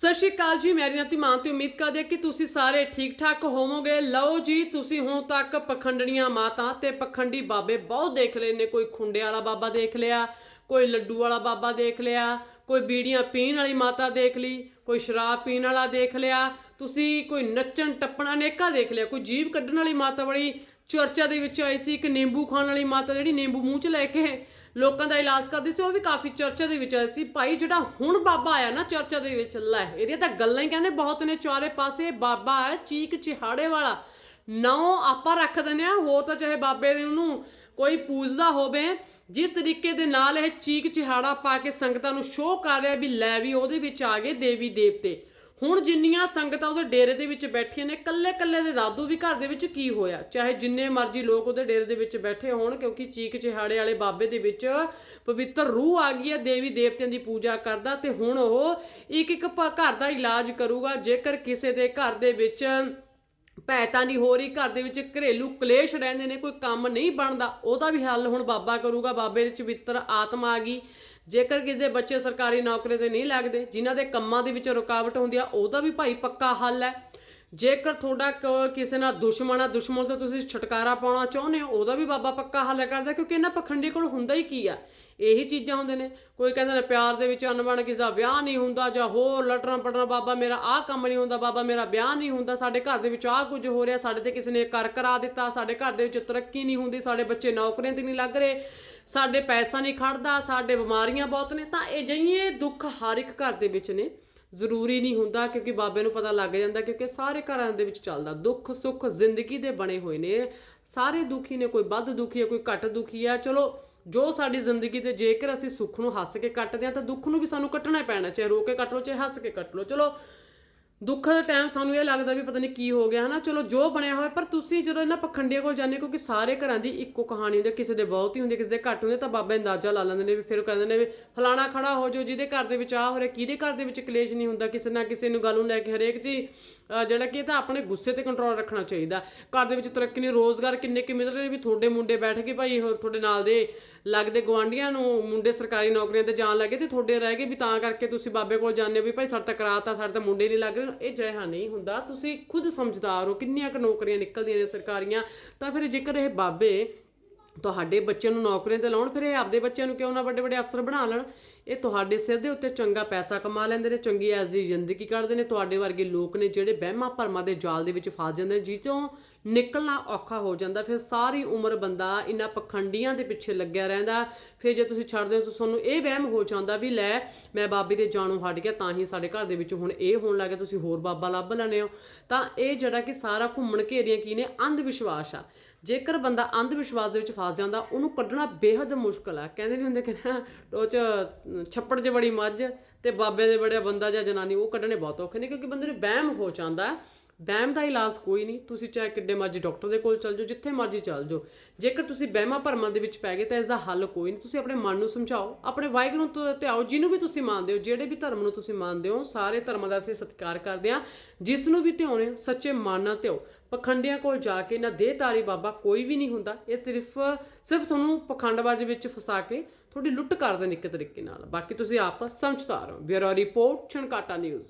ਸਤਿ ਸ਼੍ਰੀ ਅਕਾਲ ਜੀ ਮੇਰੀ ਨਾਤੀ ਮਾਂ ਤੇ ਉਮੀਦ ਕਰਦੇ ਕਿ ਤੁਸੀਂ ਸਾਰੇ ਠੀਕ ਠਾਕ ਹੋਵੋਗੇ। ਲਓ ਜੀ, ਤੁਸੀਂ ਹੁਣ ਤੱਕ ਪਖੰਡਣੀਆਂ ਮਾਤਾ ਤੇ ਪਖੰਡੀ ਬਾਬੇ ਬਹੁਤ ਦੇਖ ਲਏ ਨੇ। ਕੋਈ ਖੁੰਡੇ ਵਾਲਾ ਬਾਬਾ ਦੇਖ ਲਿਆ, ਕੋਈ ਲੱਡੂ ਵਾਲਾ ਬਾਬਾ ਦੇਖ ਲਿਆ, ਕੋਈ ਬੀੜੀਆਂ ਪੀਣ ਵਾਲੀ ਮਾਤਾ ਦੇਖ ਲਈ, ਕੋਈ ਸ਼ਰਾਬ ਪੀਣ ਵਾਲਾ ਦੇਖ ਲਿਆ, ਤੁਸੀਂ ਕੋਈ ਨੱਚਣ ਟੱਪਣਾ ਨੇਕਾ ਦੇਖ ਲਿਆ, ਕੋਈ ਜੀਵ ਕੱਢਣ ਵਾਲੀ ਮਾਤਾ ਬੜੀ ਚਰਚਾ ਦੇ ਵਿੱਚ ਆਈ ਸੀ ਇੱਕ ਨਿੰਬੂ ਖਾਣ ਵਾਲੀ ਮਾਤਾ ਜਿਹੜੀ ਨਿੰਬੂ ਮੂੰਹ 'ਚ ਲੈ ਕੇ ਲੋਕਾਂ ਦਾ ਇਲਾਜ ਕਰਦੀ ਸੀ, ਉਹ ਵੀ ਕਾਫੀ ਚਰਚਾ ਦੇ ਵਿੱਚ ਆਈ ਸੀ। ਭਾਈ, ਜਿਹੜਾ ਹੁਣ ਬਾਬਾ ਆਇਆ ਨਾ ਚਰਚਾ ਦੇ ਵਿੱਚ, ਲੈ, ਇਹਦੀਆਂ ਤਾਂ ਗੱਲਾਂ ਹੀ ਕਹਿੰਦੇ ਬਹੁਤ ਨੇ, ਚਾਰੇ ਪਾਸੇ ਬਾਬਾ ਹੈ, ਚੀਕ ਚਿਹਾੜੇ ਵਾਲਾ। ਨੌ ਆਪਾਂ ਰੱਖ ਦਿੰਦੇ ਆ ਹੋ ਤਾਂ ਚਾਹੇ ਬਾਬੇ ਦੇ ਉਹਨੂੰ ਕੋਈ ਪੂਜਦਾ ਹੋਵੇ, ਜਿਸ ਤਰੀਕੇ ਦੇ ਨਾਲ ਇਹ ਚੀਕ ਚਿਹਾੜਾ ਪਾ ਕੇ ਸੰਗਤਾਂ ਨੂੰ ਸ਼ੋਅ ਕਰ ਰਿਹਾ ਵੀ ਲੈ ਵੀ ਉਹਦੇ ਵਿੱਚ ਆ ਗਏ ਦੇਵੀ ਦੇਵਤੇ ਹੁਣ ਜਿੰਨੀਆਂ ਸੰਗਤਾਂ ਉਹਦੇ ਡੇਰੇ ਦੇ ਵਿੱਚ ਬੈਠੀਆਂ ਨੇ ਕੱਲੇ ਕੱਲੇ ਦੇ ਦਾਦੂ ਵੀ ਘਰ ਦੇ ਵਿੱਚ ਕੀ ਹੋਇਆ? ਚਾਹੇ ਜਿੰਨੇ ਮਰਜ਼ੀ ਲੋਕ ਉਹਦੇ ਡੇਰੇ ਦੇ ਵਿੱਚ ਬੈਠੇ ਹੋਣ, ਕਿਉਂਕਿ ਚੀਕ ਚਿਹਾੜੇ ਵਾਲੇ ਬਾਬੇ ਦੇ ਵਿੱਚ ਪਵਿੱਤਰ ਰੂਹ ਆ ਗਈ ਹੈ, ਦੇਵੀ ਦੇਵਤਿਆਂ ਦੀ ਪੂਜਾ ਕਰਦਾ ਤੇ ਹੁਣ ਉਹ ਇੱਕ ਇੱਕ ਪ- ਘਰ ਦਾ ਇਲਾਜ ਕਰੂਗਾ। ਜੇਕਰ ਕਿਸੇ ਦੇ ਘਰ ਦੇ ਵਿੱਚ ਭੈ ਤਾਂ ਨਹੀਂ ਹੋ ਰਹੀ ਘਰ ਦੇ ਵਿੱਚ ਘਰੇਲੂ ਕਲੇਸ਼ ਰਹਿੰਦੇ ਨੇ, ਕੋਈ ਕੰਮ ਨਹੀਂ ਬਣਦਾ। ਉਹਦਾ ਵੀ ਹੱਲ ਹੁਣ ਬਾਬਾ ਕਰੂਗਾ, ਬਾਬੇ ਦੇ ਵਿੱਚ ਆਤਮਾ ਆ ਗਈ। ਜੇਕਰ ਕਿਸੇ ਬੱਚੇ ਸਰਕਾਰੀ ਨੌਕਰੀ ਤੇ ਨਹੀਂ ਲੱਗਦੇ, ਜਿਨ੍ਹਾਂ ਦੇ ਕੰਮਾਂ ਦੇ ਵਿੱਚ ਰੁਕਾਵਟ ਹੁੰਦੀ ਆ, ਉਹਦਾ ਵੀ ਭਾਈ ਪੱਕਾ ਹੱਲ ਹੈ। ਜੇਕਰ ਤੁਹਾਡਾ ਕ- ਕਿਸੇ ਨਾਲ ਦੁਸ਼ਮਣ ਆ, ਦੁਸ਼ਮਣ ਤੋਂ ਤੁਸੀਂ ਛੁਟਕਾਰਾ ਪਾਉਣਾ ਚਾਹੁੰਦੇ ਹੋ, ਉਹਦਾ ਵੀ ਬਾਬਾ ਪੱਕਾ ਹੱਲ ਕਰਦਾ, ਕਿਉਂਕਿ ਇਹਨਾਂ ਪਖੰਡੀ ਕੋਲ ਹੁੰਦਾ ਹੀ ਕੀ ਆ? ਇਹੀ ਚੀਜ਼ਾਂ ਹੁੰਦੇ ਨੇ। ਕੋਈ ਕਹਿੰਦਾ ਨੇ, ਪਿਆਰ ਦੇ ਵਿੱਚ ਅਨਬਣ ਕਿਸੇ ਦਾ ਵਿਆਹ ਨਹੀਂ ਹੁੰਦਾ, ਜਾਂ ਹੋਰ ਲਟਣਾ ਪਟਣਾ ਬਾਬਾ ਮੇਰਾ ਆਹ ਕੰਮ ਨਹੀਂ ਹੁੰਦਾ, ਬਾਬਾ ਮੇਰਾ ਵਿਆਹ ਨਹੀਂ ਹੁੰਦਾ, ਸਾਡੇ ਘਰ ਦੇ ਵਿੱਚ ਆਹ ਕੁਝ ਹੋ ਰਿਹਾ, ਸਾਡੇ ਤੇ ਕਿਸੇ ਨੇ ਕਰ ਕਰਾ ਦਿੱਤਾ, ਸਾਡੇ ਘਰ ਦੇ ਵਿੱਚ ਤਰੱਕੀ ਨਹੀਂ ਹੁੰਦੀ, ਸਾਡੇ ਬੱਚੇ ਨੌਕਰੀਆਂ ਤੇ ਨਹੀਂ ਲੱਗ ਰਹੇ, ਸਾਡੇ ਪੈਸਾ ਨਹੀਂ ਖੜਦਾ, ਸਾਡੇ ਬਿਮਾਰੀਆਂ ਬਹੁਤ ਨੇ, ਤਾਂ ਇਹ ਜਿਹੀਏ ਦੁੱਖ ਹਰ ਇੱਕ ਘਰ ਦੇ ਵਿੱਚ ਨੇ। ਜ਼ਰੂਰੀ ਨਹੀਂ ਹੁੰਦਾ ਕਿਉਂਕਿ ਬਾਬੇ ਨੂੰ ਪਤਾ ਲੱਗ ਜਾਂਦਾ ਕਿਉਂਕਿ ਸਾਰੇ ਘਰਾਂ ਦੇ ਵਿੱਚ ਚੱਲਦਾ, ਦੁੱਖ ਸੁੱਖ ਜ਼ਿੰਦਗੀ ਦੇ ਬਣੇ ਹੋਏ ਨੇ। ਸਾਰੇ ਦੁਖੀ ਨੇ, ਕੋਈ ਵੱਧ ਦੁਖੀ ਹੈ, ਕੋਈ ਘੱਟ ਦੁਖੀ ਹੈ। ਚਲੋ, ਜੋ ਸਾਡੀ ਜ਼ਿੰਦਗੀ ਤੇ ਜੇਕਰ ਅਸੀਂ ਸੁੱਖ ਨੂੰ ਹੱਸ ਕੇ ਕੱਟਦੇ ਹਾਂ ਤਾਂ ਦੁੱਖ ਨੂੰ ਵੀ ਸਾਨੂੰ ਕੱਟਣਾ ਹੀ ਪੈਣਾ, ਚਾਹੇ ਰੋ ਕੇ ਕੱਟ ਲਓ, ਚਾਹੇ ਹੱਸ ਕੇ ਕੱਟ ਲਓ। ਚਲੋ ਦੁੱਖ ਦੇ ਟਾਈਮ ਸਾਨੂੰ ਇਹ ਲੱਗਦਾ ਵੀ ਪਤਾ ਨਹੀਂ ਕੀ ਹੋ ਗਿਆ ਹਨਾ? ਚਲੋ ਜੋ ਬਣਿਆ ਹੋਇਆ ਪਰ ਤੁਸੀਂ ਜਦੋਂ ਇਹਨਾਂ ਪਖੰਡੀਆਂ ਕੋਲ ਜਾਂਦੇ ਹੋ, ਕਿਉਂਕਿ ਸਾਰੇ ਘਰਾਂ ਦੀ ਇੱਕੋ ਕਹਾਣੀ ਹੁੰਦੀ ਹੈ, ਕਿਸੇ ਦੇ ਬਹੁਤ ਹੀ ਹੁੰਦੀ ਕਿਸੇ ਦੇ ਘੱਟ ਹੁੰਦੇ ਤਾਂ ਬਾਬਾ ਅੰਦਾਜ਼ਾ ਲਾ ਲੈਂਦੇ ਨੇ ਵੀ ਫਿਰ ਉਹ ਕਹਿੰਦੇ ਨੇ ਵੀ ਫਲਾਣਾ ਖੜਾ ਹੋ ਜਾਓ ਜਿਹਦੇ ਘਰ ਦੇ ਵਿੱਚ ਆ ਹੋ ਰਿਹਾ ਕਿਹਦੇ ਘਰ ਦੇ ਵਿੱਚ ਕਲੇਸ਼ ਨਹੀਂ ਹੁੰਦਾ ਕਿਸੇ ਨਾ ਕਿਸੇ ਨੂੰ ਗੱਲ ਨੂੰ ਲੈ ਕੇ ਹਰੇਕ ਜੀ ਜਿਹੜਾ ਕਿ ਇਹ ਤਾਂ ਆਪਣੇ ਗੁੱਸੇ ਤੇ ਕੰਟਰੋਲ ਰੱਖਣਾ ਚਾਹੀਦਾ। ਘਰ ਦੇ ਵਿੱਚ ਤਰੱਕੀ ਨਹੀਂ ਰੋਜ਼ਗਾਰ ਕਿੰਨੇ ਕਿ ਮਿਲ ਰਹੇ ਵੀ ਤੁਹਾਡੇ ਮੁੰਡੇ ਬੈਠ ਕੇ ਭਾਈ ਹੋਰ ਤੁਹਾਡੇ ਨਾਲ ਦੇ ਲੱਗਦੇ ਗਵਾਂਢੀਆਂ ਨੂੰ ਮੁੰਡੇ ਸਰਕਾਰੀ ਨੌਕਰੀਆਂ ਤੇ ਜਾਣ ਲੱਗੇ ਤੇ ਤੁਹਾਡੇ ਰਹਿ ਗਏ ਵੀ ਤਾਂ ਕਰਕੇ ਤੁਸੀਂ ਬਾਬੇ ਕੋਲ ਜਾਂਦੇ ਹੋ ਵੀ ਭਾਈ ਸਾਡੇ ਤਾਂ ਕਰਾਤਾ, ਸਾਡੇ ਤਾਂ ਮੁੰਡੇ ਨਹੀਂ ਲੱਗ ਰਹੇ। ਇਹ ਜਿਹਾ ਨਹੀਂ ਹੁੰਦਾ। ਤੁਸੀਂ ਖੁਦ ਸਮਝਦਾਰ ਹੋ, ਕਿੰਨੀਆਂ ਕੁ ਨੌਕਰੀਆਂ ਨਿਕਲਦੀਆਂ ਨੇ ਸਰਕਾਰੀਆਂ। ਤਾਂ ਫਿਰ ਜੇਕਰ ਇਹ ਬਾਬੇ ਤੁਹਾਡੇ ਬੱਚਿਆਂ ਨੂੰ ਨੌਕਰੀਆਂ ਤੇ ਲਾਉਣ, ਫਿਰ ਇਹ ਆਪਦੇ ਬੱਚਿਆਂ ਨੂੰ ਕਿਉਂ ਨਾ ਵੱਡੇ ਵੱਡੇ ਅਫਸਰ ਬਣਾ ਲੈਣ? ਇਹ ਤੁਹਾਡੇ ਸਿਰ ਦੇ ਉੱਤੇ ਚੰਗਾ ਪੈਸਾ ਕਮਾ ਲੈਂਦੇ ਨੇ, ਚੰਗੀ ਐਸ ਦੀ ਜ਼ਿੰਦਗੀ ਕੱਢਦੇ ਨੇ, ਤੁਹਾਡੇ ਵਰਗੇ ਲੋਕ ਨੇ ਜਿਹੜੇ ਵਹਿਮਾਂ ਭਰਮਾਂ ਦੇ ਜਾਲ ਦੇ ਵਿੱਚ ਫਸ ਜਾਂਦੇ ਨੇ ਜਿੱਚੋਂ ਨਿਕਲਣਾ ਔਖਾ ਹੋ ਜਾਂਦਾ, ਫਿਰ ਸਾਰੀ ਉਮਰ ਬੰਦਾ ਇਹਨਾਂ ਪਖੰਡੀਆਂ ਦੇ ਪਿੱਛੇ ਲੱਗਿਆ ਰਹਿੰਦਾ, ਫਿਰ ਜੇ ਤੁਸੀਂ ਛੱਡਦੇ ਹੋ ਤਾਂ ਤੁਹਾਨੂੰ ਇਹ ਵਹਿਮ ਹੋ ਜਾਂਦਾ ਵੀ ਲੈ ਮੈਂ ਬਾਬੇ ਦੇ ਜਾਣੋਂ ਹਟ ਗਿਆ, ਤਾਂ ਹੀ ਸਾਡੇ ਘਰ ਦੇ ਵਿੱਚ ਹੁਣ ਇਹ ਹੋਣ ਲੱਗਾ ਤੁਸੀਂ ਹੋਰ ਬਾਬਾ ਲੱਭ ਲੈਣੇ ਹੋ। ਤਾਂ ਇਹ ਜਿਹੜਾ ਕਿ ਸਾਰਾ ਘੁੰਮਣ ਘੇਰੀਆਂ ਕੀ ਨੇ ਅੰਧ ਵਿਸ਼ਵਾਸ ਆ। ਜੇਕਰ ਬੰਦਾ ਅੰਧ ਵਿਸ਼ਵਾਸ ਦੇ ਵਿੱਚ ਫਸ ਜਾਂਦਾ, ਉਹਨੂੰ ਕੱਢਣਾ ਬੇहद ਮੁਸ਼ਕਲ ਆ। ਕਹਿੰਦੇ ਵੀ ਹੁੰਦੇ ਕਿ ਨਾ, ਉਹ ਚ ਛੱਪੜ 'ਚ ਬੜੀ ਮੱਝ ਤੇ ਬਾਬੇ ਦੇ ਬੜਿਆ ਬੰਦਾ ਜਾਂ ਜਨਾਨੀ, ਉਹ ਕੱਢਣੇ ਬਹੁਤ ਔਖੇ ਨੇ ਕਿਉਂਕਿ ਬੰਦੇ ਨੂੰ ਵਹਿਮ ਹੋ ਜਾਂਦਾ। ਵਹਿਮ ਦਾ ਇਲਾਜ ਕੋਈ ਨਹੀਂ ਤੁਸੀਂ ਚਾਹੇ ਕਿੱਡੇ ਮਰਜ਼ੀ ਡਾਕਟਰ ਦੇ ਕੋਲ ਚਲ ਜਾਓ ਜਿੱਥੇ ਮਰਜ਼ੀ ਚਲ ਜਾਓ। ਜੇਕਰ ਤੁਸੀਂ ਵਹਿਮਾਂ ਭਰਮਾਂ ਦੇ ਵਿੱਚ ਪੈ ਗਏ ਤਾਂ ਇਸ ਦਾ ਹੱਲ ਕੋਈ ਨਹੀਂ ਤੁਸੀਂ ਆਪਣੇ ਮਨ ਨੂੰ ਸਮਝਾਓ ਆਪਣੇ ਵਾਹਿਗੁਰੂ ਤੋਂ ਧਿਆਓ ਜਿਹਨੂੰ ਵੀ ਤੁਸੀਂ ਮੰਨਦੇ ਹੋ ਜਿਹੜੇ ਵੀ ਧਰਮ ਨੂੰ ਤੁਸੀਂ ਮੰਨਦੇ ਹੋ ਸਾਰੇ ਧਰਮਾਂ ਦਾ ਅਸੀਂ ਸਤਿਕਾਰ ਕਰਦੇ ਹਾਂ ਜਿਸ ਨੂੰ ਵੀ ਧਿਆਉਣੇ ਹੋ, ਸੱਚੇ ਮਨ ਨਾਲ ਧਿਆਓ। ਪਖੰਡਿਆਂ ਕੋਲ ਜਾ ਕੇ ਨਾ ਦੇਹਤਾਰੀ ਬਾਬਾ ਕੋਈ ਵੀ ਨਹੀਂ ਹੁੰਦਾ ਇਹ ਸਿਰਫ ਸਿਰਫ ਤੁਹਾਨੂੰ ਪਖੰਡਬਾਜ਼ੀ ਵਿੱਚ ਫਸਾ ਕੇ ਤੁਹਾਡੀ ਲੁੱਟ ਕਰਦੇ ਨੇ ਇੱਕ ਤਰੀਕੇ ਨਾਲ। ਬਾਕੀ ਤੁਸੀਂ ਆਪ ਸਮਝਦਾਰ ਹੋ। Bureau report Chhankata news.